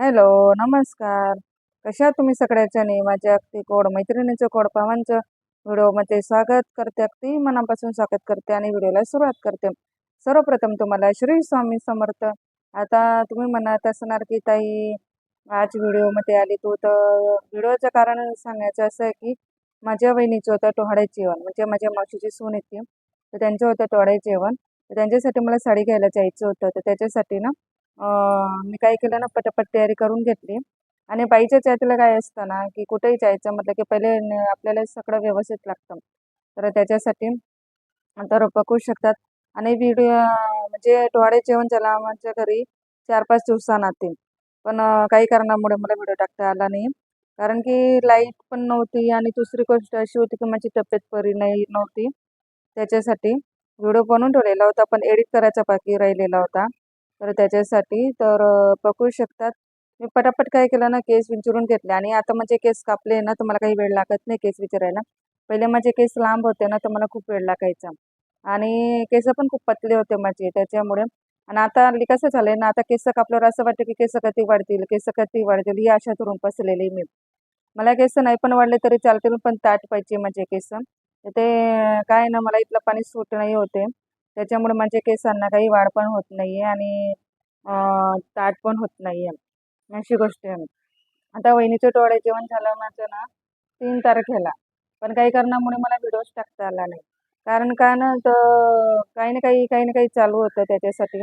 Hello नमस्कार. कशा तुम्ही सगळ्याच्याने माझ्या अगदी कोड मैत्रिणीचं कोड पावांचं व्हिडिओमध्ये स्वागत करते अगदी मनापासून स्वागत करते आणि व्हिडिओला सुरुवात करते. सर्वप्रथम तुम्हाला श्री स्वामी समर्थ. आता तुम्ही म्हणत असणार की ताई आज व्हिडिओमध्ये आली तू. तर व्हिडिओचं कारण सांगायचं असं आहे की माझ्या वहिनीचं होतं टोहाडे जेवण. म्हणजे माझ्या मावशीची सून येते तर त्यांचं होतं टोहाडे जेवण. तर त्यांच्यासाठी मला साडी घ्यायला जायचं होतं. तर त्याच्यासाठी ना मी काय केलं ना पटापट तयारी करून घेतली. आणि बाईच्या चायतीला काय असतं ना की कुठेही जायचं म्हटलं की पहिले आपल्याला सगळं व्यवस्थित लागतं. तर त्याच्यासाठी तर बघू शकतात. आणि व्हिडिओ म्हणजे डोळे जेवण झाला आमच्या घरी चार पाच दिवसांनातील पण काही कारणामुळे मला व्हिडिओ टाकता आला नाही. कारण की लाइट पण नव्हती आणि दुसरी गोष्ट अशी होती की माझी तब्येत बरी नाही नव्हती. त्याच्यासाठी व्हिडिओ बनवून ठेवलेला होता पण एडिट करायचा बाकी राहिलेला होता. तर त्याच्यासाठी तर पकडू शकतात. मी पटापट काय केलं ना केस विचारून घेतले. आणि आता माझे केस कापले ना तर मला काही वेळ लागत नाही केस विचारायला. पहिले माझे केस लांब होते ना तर मला खूप वेळ लागायचा. आणि केस पण खूप पतले होते माझे त्याच्यामुळे. आणि आता हल्ली कसं झालंय ना आता केस कापल्यावर असं वाटतं की केस कधी वाढतील केस कधी वाढतील ही आशा धरून बसलेली मी. मला केस नाही पण वाढले तरी चालतील पण ताट पाहिजे माझे केस. तर ते काय ना मला इथलं पाणी सूट नाही होते. त्याच्यामुळे माझ्या केसांना काही वाढ पण होत नाही आहे आणि ताट पण होत नाही आहे अशी गोष्ट आहे. आता वहिनीचं डोळे जेवण झालं माझं ना तीन तारखेला. पण काही कारणामुळे मला व्हिडिओज टाकता आला नाही. कारण का ना तर काही ना काही काही ना काही चालू होतं त्याच्यासाठी.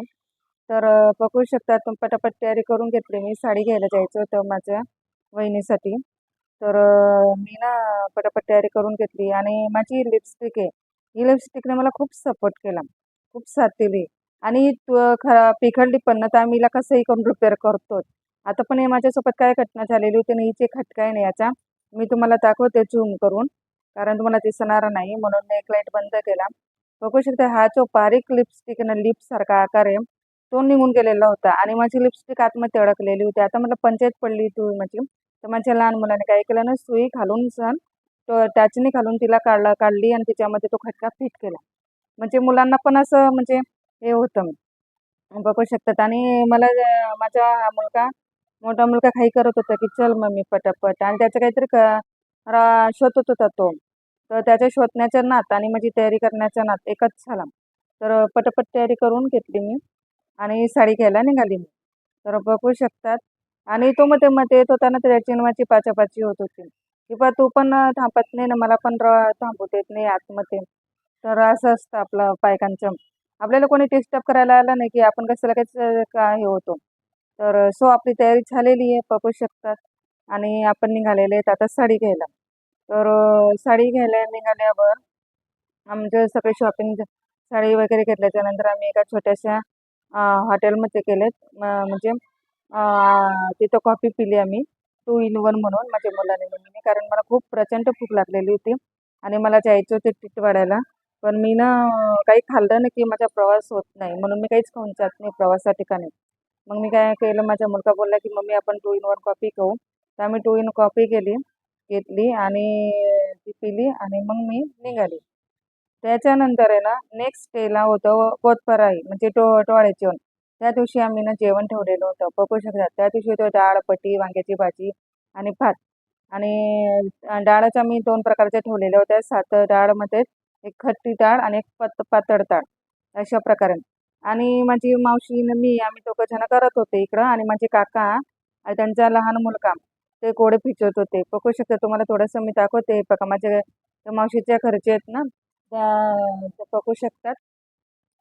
तर पकडू बघू शकता तुम्ही पटापट तयारी करून घेतली. मी साडी घ्यायला जायचं होतं माझ्या वहिनीसाठी. तर मी ना पटापट तयारी करून घेतली. आणि माझी लिपस्टिक आहे. ही लिपस्टिकने मला खूप सपोर्ट केला. खूप साथ दिली आणि तू खरा पिखडली पण ना तर आम्ही हिला कसंही करून रिपेअर करतो आता पण हे माझ्यासोबत काय घटना झालेली होती आणि हिचे खटकाय नाही याचा मी तुम्हाला दाखवते झूम करून. कारण तुम्हाला दिसणार नाही म्हणून मी एक लाइट बंद केला. बघू शकता हा जो बारीक लिपस्टिक ना लिपसारखा आकार आहे तो निघून गेलेला होता. आणि माझी लिपस्टिक आतमध्ये अडकलेली होती. आता मला पंचायत पडली तू माझी. तर माझ्या लहान मुलाने काय केलं ना सुई घालून सण तो टाचणी घालून तिला काढला काढली आणि तिच्यामध्ये तो खटका फिट केला. म्हणजे मुलांना पण असं म्हणजे हे होतं. बघू शकतात. आणि मला माझा मुलगा मोठा मुलगा काही करत होता की चल मम्मी पटापट. आणि त्याचं काहीतरी क रा- शोधत होता तो. तर त्याच्या शोधण्याच्या नात आणि माझी तयारी करण्याच्या नात एकच झाला. तर पटापट तयारी करून घेतली मी आणि साडी घ्यायला निघाली मी. तर बघू शकतात. आणि तो मध्ये मध्ये येत होताना त्याची आणि पाचापाची होत होती. की बा तू पण थांबत नाही ना मला पण र- थांबू देत नाही आतमध्ये. तर असं असतं आपलं बायकांचं. आपल्याला कोणी डिस्टर्ब करायला आलं नाही की आपण कसं लगेच का हे होतो. तर सो आपली तयारी झालेली आहे बघू शकतात. आणि आपण निघालेले आहेत आता साडी घ्यायला. तर साडी घ्यायला निघाल्यावर आमचं सगळे शॉपिंग साडी वगैरे घेतल्याच्या नंतर आम्ही एका छोट्याशा हॉटेलमध्ये केलेत म्हणजे तिथं कॉफी पिली आम्ही. टू इन वन म्हणून माझ्या मुलाने मम्मीने कारण मला खूप प्रचंड भूक लागलेली होती आणि मला जायचं होते टिटवाड्याला पण मी ना काही खाल्लं नाही की माझा प्रवास होत नाही म्हणून मी काहीच खाऊन जात नाही प्रवासा ठिकाणी मग मी काय केलं माझा मुलगा बोलला की मम्मी आपण टू इन वन कॉफी खाऊ. तर आम्ही टू इन कॉफी केली घेतली आणि ती पिली आणि मग मी निघाली. त्याच्यानंतर आहे ना नेक्स्ट डेला होतं कोतपराई म्हणजे टो टोळ्याची त्या दिवशी आम्ही ना जेवण ठेवलेलं होतं. बघू शकतात त्या दिवशी होतं डाळ पट्टी वांग्याची भाजी आणि भात आणि अं, डाळच आम्ही दोन प्रकारच्या ठेवलेल्या होत्या सात डाळमध्ये एक खट्टी डाळ आणि एक पत पातळ डाळ अशा प्रकारे. आणि माझी मावशी आणि मी आम्ही दोघं जण करत होते इकडं आणि माझे काका आणि त्यांचा लहान मुलगा ते गोडे पिचवत होते. बघू शकता तुम्हाला थोडंसं मी दाखवते. बघा माझ्या त्या मावशीच्या घरचे आहेत ना त्या त्या बघू शकतात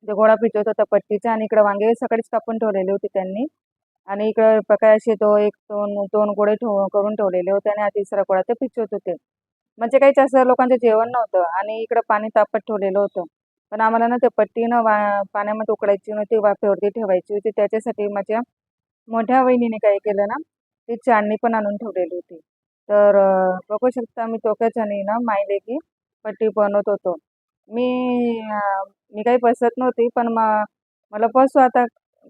ते घोडा पिचवत होता पट्टीचा आणि इकडं वांगे सकाळीच कापून ठेवलेले होते त्यांनी. आणि इकडं बघा असे तो एक दोन दोन गोळे ठेव करून ठेवलेले होते आणि हा तिसरा गोळा ते पिचवत होते. म्हणजे काही जास्त लोकांचं जेवण नव्हतं आणि इकडं पाणी तापत ठेवलेलं होतं. पण आम्हाला ना ते पट्टीनं वा पाण्यामध्ये उकडायची नव्हती वाफेवरती ठेवायची होती. त्याच्यासाठी माझ्या मोठ्या वहिनीने काय केलं ना ती चाळणी पण आणून ठेवलेली होती. तर बघू शकता आम्ही दोघ्याजणी ना मायले की पट्टी बनवत होतो. मी मी काही बसत नव्हती पण म मला बसू आता.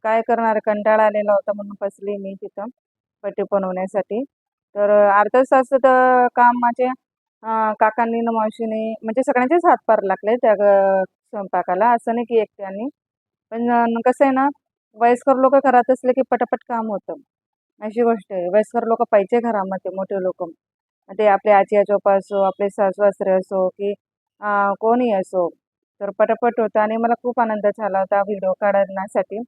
काय करणार? कंटाळा आलेला होता म्हणून बसली मी तिथं पट्टी बनवण्यासाठी. तर अं, अर्धा तास तर काम माझे काकांनी न मावशीने म्हणजे सगळ्यांचेच हातभार लागले त्या ग- स्वयंपाकाला. असं नाही की एकट्याने. पण कसं आहे ना वयस्कर लोक घरात असले की पटापट काम होतं. अशी गोष्ट आहे. वयस्कर लोक पाहिजे घरामध्ये मोठे लोक. ते आपले आजी आजोबा असो आपले सासू सासरे असो की कोणी असो? तर पटापट होतं आणि मला खूप आनंद झाला होता व्हिडिओ काढण्यासाठी.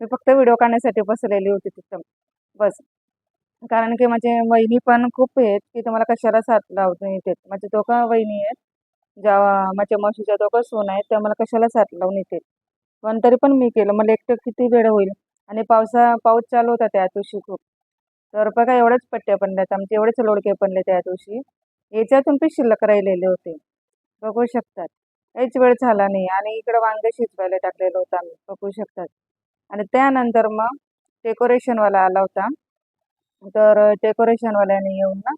मी फक्त व्हिडिओ काढण्यासाठी बसलेली होती तिथं. बस. कारण की माझे वहिनी पण खूप आहेत की तुम्हाला कशाला साथ लावून येते माझे दोघं वहिनी आहेत. ज्या माझ्या मावशीच्या दोघं सोन आहेत त्या मला कशाला साथ लावून येते पण तरी पण मी केलं. मला एकटं किती वेळ होईल? आणि पावसा पाऊस चालू होता त्या दिवशी खूप. तर बघा एवढंच पट्ट्या पडल्यात. आमचे एवढेच लोडके पडले त्या दिवशी. याच्यातून पण शिल्लक राहिलेले होते. बघू शकतात. काहीच वेळ झाला नाही. आणि इकडं वांगे शिजवायला टाकलेलं होतं आम्ही. बघू शकतात. आणि त्यानंतर मग डेकोरेशनवाला आला होता. तर डेकोरेशनवाल्याने येऊन ना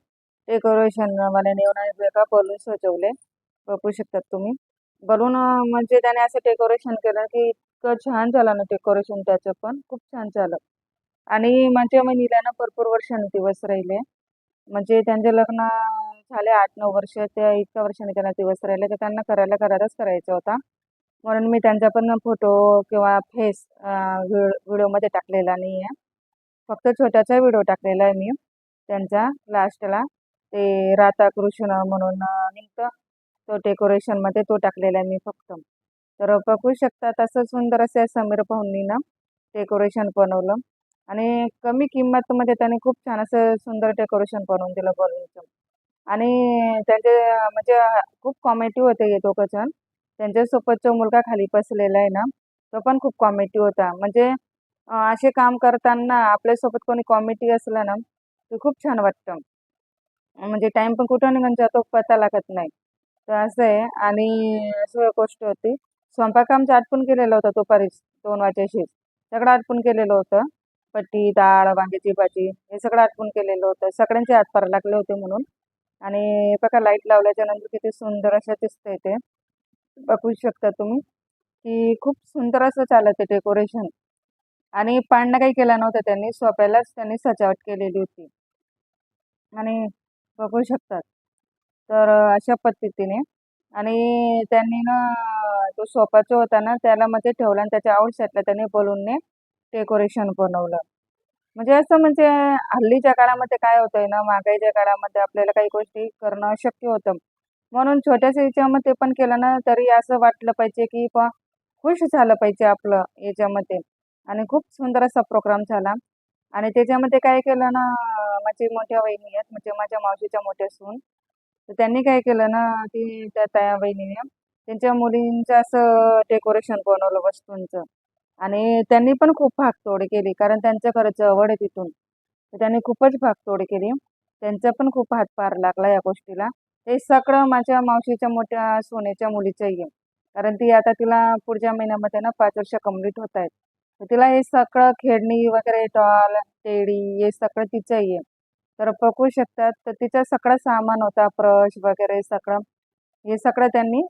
डेकोरेशनवाल्याने येऊन आणि वेगळा बलून सजवले. बघू शकतात तुम्ही. बलून म्हणजे त्याने असं डेकोरेशन केलं की इतकं छान झालं ना डेकोरेशन त्याचं पण. खूप छान झालं. आणि माझ्या बहिणीला ना भरपूर वर्षांनी दिवस राहिले. म्हणजे त्यांचे लग्न झाले आठ नऊ वर्ष त्या इतक्या वर्षाने त्यांना दिवस राहिले तर त्यांना करायला करारच करायचा होता. म्हणून मी त्यांचा पण फोटो किंवा फेस व्हिडिओमध्ये टाकलेला नाही आहे फक्त छोट्याचा व्हिडिओ टाकलेला आहे मी. त्यांचा लास्टला ते राता कृष्ण म्हणून निघतं. तो डेकोरेशनमध्ये तो टाकलेला आहे मी फक्त. तर बघू शकता तसं सुंदर असं समीर भाऊंनी डेकोरेशन बनवलं. आणि कमी किंमतमध्ये त्याने खूप छान असं सुंदर डेकोरेशन बनवून दिलं बलूनचं आणि त्यांचे म्हणजे खूप कॉमेडी होते हे दोघं जण त्यांच्यासोबत जो मुलगा खाली बसलेला आहे ना तो पण खूप कॉमेडी होता. म्हणजे असे काम करताना आपल्यासोबत कोणी कॉमेडी असलं ना ते खूप छान वाटतं. म्हणजे टाईम पण कुठं निघून जातो पत्ता लागत नाही. तर असं आहे. आणि असं गोष्ट होती स्वयंपाक आमचं आटपून केलेलं होतं दुपारीच दोन वाजेशी सगळं आटपून केलेलं होतं. पट्टी डाळ वांग्याची भाजी हे सगळं आटपून केलेलं होतं. सगळ्यांचे हातभार लागले होते म्हणून. आणि बघा लाइट लावल्याच्या नंतर किती सुंदर असं दिसतंय ते. बघू शकता तुम्ही की खूप सुंदर असं चालत आहे डेकोरेशन आणि पाळणं काही केलं नव्हतं त्यांनी सोप्यालाच त्यांनी सजावट केलेली होती. आणि बघू शकतात. तर अशा पद्धतीने. आणि त्यांनी ना तो सोफा जो होता ना त्याला मध्ये ठेवला आणि त्याच्या आउट साईडला त्यांनी बलूनने डेकोरेशन बनवलं. म्हणजे असं म्हणजे हल्लीच्या काळामध्ये काय होतंय ना महागाईच्या काळामध्ये आपल्याला काही गोष्टी करणं अशक्य होतं. म्हणून छोट्याशा याच्यामध्ये पण केलं ना तरी असं वाटलं पाहिजे की बा खुश झालं पाहिजे आपलं याच्यामध्ये. आणि खूप सुंदर असा प्रोग्राम झाला. आणि त्याच्यामध्ये काय केलं ना माझी मोठ्या वहिनी आहेत म्हणजे माझ्या मावशीच्या मोठ्या सून. तर त्यांनी काय केलं ना ती त्या त्या वहिनीने त्यांच्या मुलींचं असं डेकोरेशन बनवलं वस्तूंचं. आणि त्यांनी पण खूप भागतोड केली कारण त्यांचं खरं जवळ आहे तिथून. तर त्यांनी खूपच भागतोड केली. त्यांचा पण खूप हातभार लागला या गोष्टीला. हे सगळं माझ्या मावशीच्या मोठ्या सोन्याच्या मुलीचं आहे. कारण ती आता तिला पुढच्या महिन्यामध्ये ना पाच वर्ष कंप्लीट होत आहेत. तर तिला हे सगळं खेळणी वगैरे टॉल टेडी हे सगळं तिचं आहे. तर बघू शकतात तर तिचं सगळं सामान होता ब्रश वगैरे सगळं. हे सगळं त्यांनी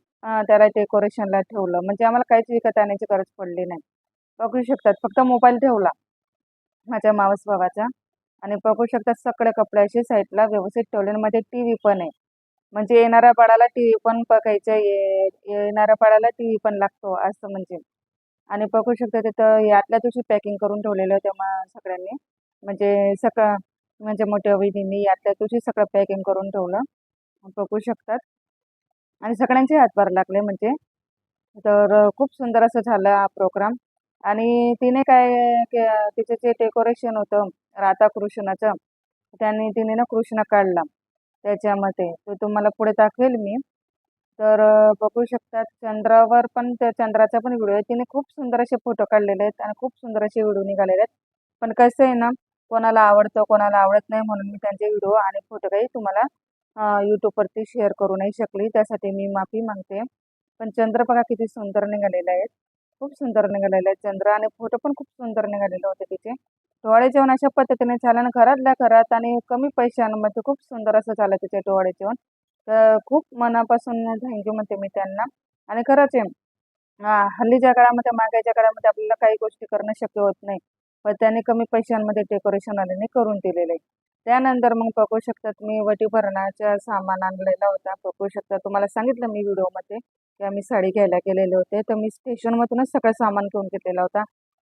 त्याला डेकोरेशनला ठेवलं. म्हणजे आम्हाला काहीच विकत आणण्याची गरज पडली नाही. बघू शकतात. फक्त मोबाईल ठेवला. माझ्या मावस भावाचा. आणि बघू शकतात सगळे कपडे असे साईडला व्यवस्थित ठेवले. आणि टी व्ही पण आहे. म्हणजे येणाऱ्या बाळाला टी व्ही पण बघायचं ये येणाऱ्या बाळाला टी व्ही पण लागतो असं म्हणजे. आणि बघू शकता तिथं. यातल्या आदल्या दिवशी पॅकिंग करून ठेवलेलं होतं मग सगळ्यांनी. म्हणजे सगळं म्हणजे मोठ्या वहिनींनी यातल्या दिवशी सगळं पॅकिंग करून ठेवलं. बघू शकतात. आणि सगळ्यांचे हातभार लागले म्हणजे. तर खूप सुंदर असं झालं हा प्रोग्राम. आणि तिने काय के तिचं जे डेकोरेशन होतं राधा कृष्णाचं त्यांनी तिने ना कृष्ण काढला त्याच्यामध्ये. तो तुम्हाला पुढे दाखवेल मी. तर बघू शकतात चंद्रावर पण त्या चंद्राचा पण व्हिडिओ आहे. तिने खूप सुंदर असे फोटो काढलेले आहेत आणि खूप सुंदर असे व्हिडिओ निघालेले आहेत. पण कसं आहे ना कोणाला आवडतं कोणाला आवडत नाही म्हणून मी त्यांचे व्हिडिओ आणि फोटो काही तुम्हाला यूट्यूबवरती शेअर करू नाही शकली. त्यासाठी मी माफी मागते. पण चंद्र बघा किती सुंदर निघालेले आहेत. खूप सुंदर निघालेलं आहे. चंद्र आणि फोटो पण खूप सुंदर निघालेले होते तिचे डोहाळे जेवण अशा पद्धतीने झालं ना घरातल्या घरात आणि कमी पैशांमध्ये खूप सुंदर असं झालं तिचे डोहाळे जेवण. तर खूप मनापासून थँक्यू म्हणते मी त्यांना. आणि खरंच आहे हल्लीच्या काळामध्ये मागायच्या काळामध्ये आपल्याला काही गोष्टी करणं शक्य होत नाही. पण त्याने कमी पैशांमध्ये डेकोरेशन आल्याने करून दिलेलं आहे. त्यानंतर मग बघू शकतात मी वटी भरणाच्या सामान आणलेला होता. बघू शकता तुम्हाला सांगितलं मी व्हिडिओमध्ये की आम्ही साडी घ्यायला गेलेले होते. तर मी स्टेशनमधूनच सगळं सामान घेऊन घेतलेला होता.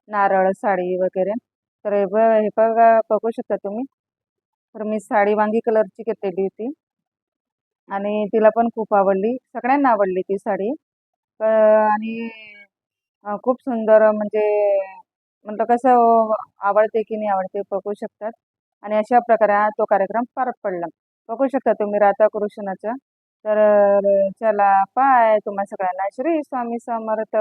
नारळ साडी वगैरे. तर हे ब हे बघा बघू शकता तुम्ही. तर मी साडी वांगी कलरची घेतलेली होती. आणि तिला पण खूप आवडली. सगळ्यांना आवडली ती साडी. तर आणि खूप सुंदर म्हणजे म्हटलं कसं आवडते की नाही आवडते बघू शकतात. आणि अशा प्रकारे तो कार्यक्रम पार पडला. बघू शकता तुम्ही राधा कृष्णाचा तर चला पाय तुम्हा सगळ्यांना श्री स्वामी समर्थ.